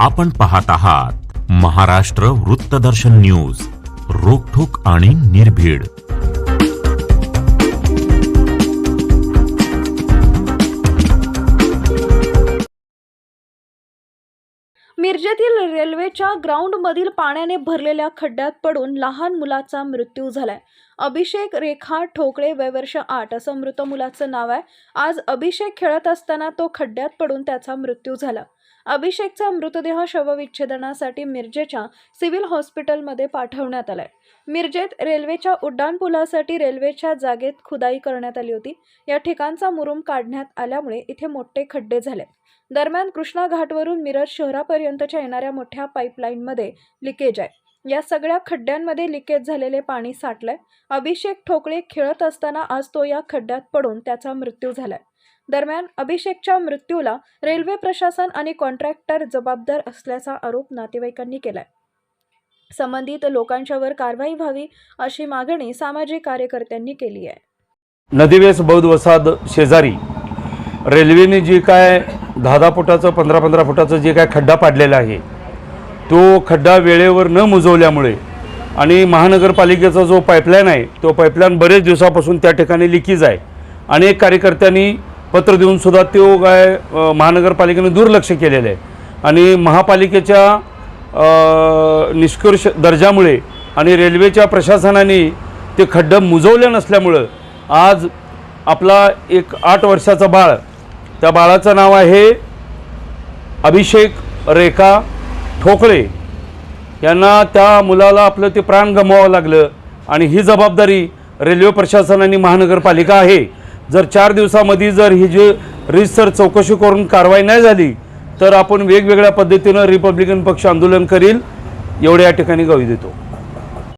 आपण पाहत आहात महाराष्ट्र वृत्तदर्शन न्यूज रोखोक आणि निर्भीड. मिरजेतील रेल्वेच्या ग्राउंडमधील पाण्याने भरलेल्या खड्ड्यात पडून लहान मुलाचा मृत्यू झालाय. अभिषेक रेखा ठोकळे वय वर्ष आठ असं मृत मुलाचं नाव आहे. आज अभिषेक खेळत असताना तो खड्ड्यात पडून त्याचा मृत्यू झाला. अभिषेकचा मृतदेह शवविच्छेदनासाठी मिरजेच्या सिव्हिल हॉस्पिटलमध्ये पाठवण्यात आलाय. मिरजेत रेल्वेच्या उड्डाणपुलासाठी रेल्वेच्या जागेत खुदाई करण्यात आली होती. या ठिकाणचा मुरुम काढण्यात आल्यामुळे इथे मोठे खड्डे झाले दरम्यान कृष्णा घाटवरून मिरज शहरापर्यंतच्या येणाऱ्या मोठ्या पाईपलाईनमध्ये लिकेज आहे. या सगळ्या खड्ड्यांमध्ये लिकेज झालेले पाणी साठलंय. अभिषेक ठोकळे खेळत असताना आज तो या खड्ड्यात पडून त्याचा मृत्यू झालाय. दरम्यान अभिषेकच्या मृत्यूला रेल्वे प्रशासन आणि कॉन्ट्रॅक्टर जबाबदार असल्याचा आरोप नातेवाईकांनी केलाय. संबंधित लोकांच्यावर कारवाई व्हावी अशी मागणी सामाजिक कार्यकर्त्यांनी केली आहे. नदीवेस बौद्ध वसाहत शेजारी रेल्वेने जी काय दहा दहा फुटाचं पंधरा पंधरा फुटाचं जे काय खड्डा पाडलेला आहे तो खड्डा वेळेवर न मुजवल्यामुळे आणि महानगरपालिकेचा जो पाईपलाईन आहे तो पाईपलाईन बरेच दिवसापासून त्या ठिकाणी लिकीज आहे. अनेक कार्यकर्त्यांनी पत्र देऊन सुद्धा तो काय महानगरपालिकेने दुर्लक्ष केलेलं आहे. आणि महापालिकेच्या निष्कर्ष दर्जामुळे आणि रेल्वेच्या प्रशासनाने ते खड्डं मुजवले नसल्यामुळं आज आपला एक आठ वर्षाचा बाळ त्या बाळाचं नाव आहे अभिषेक रेखा ठोकळे. यांना त्या मुलाला आपलं ते प्राण गमवावं लागलं आणि ही जबाबदारी रेल्वे प्रशासन आणि महानगरपालिका आहे. जर चार दिवसामध्ये जर ही जी रिसर चौकशी करून कारवाई नाही झाली तर आपण वेगवेगळ्या पद्धतीनं रिपब्लिकन पक्ष आंदोलन करील. एवढ्या या ठिकाणी गवी देतो.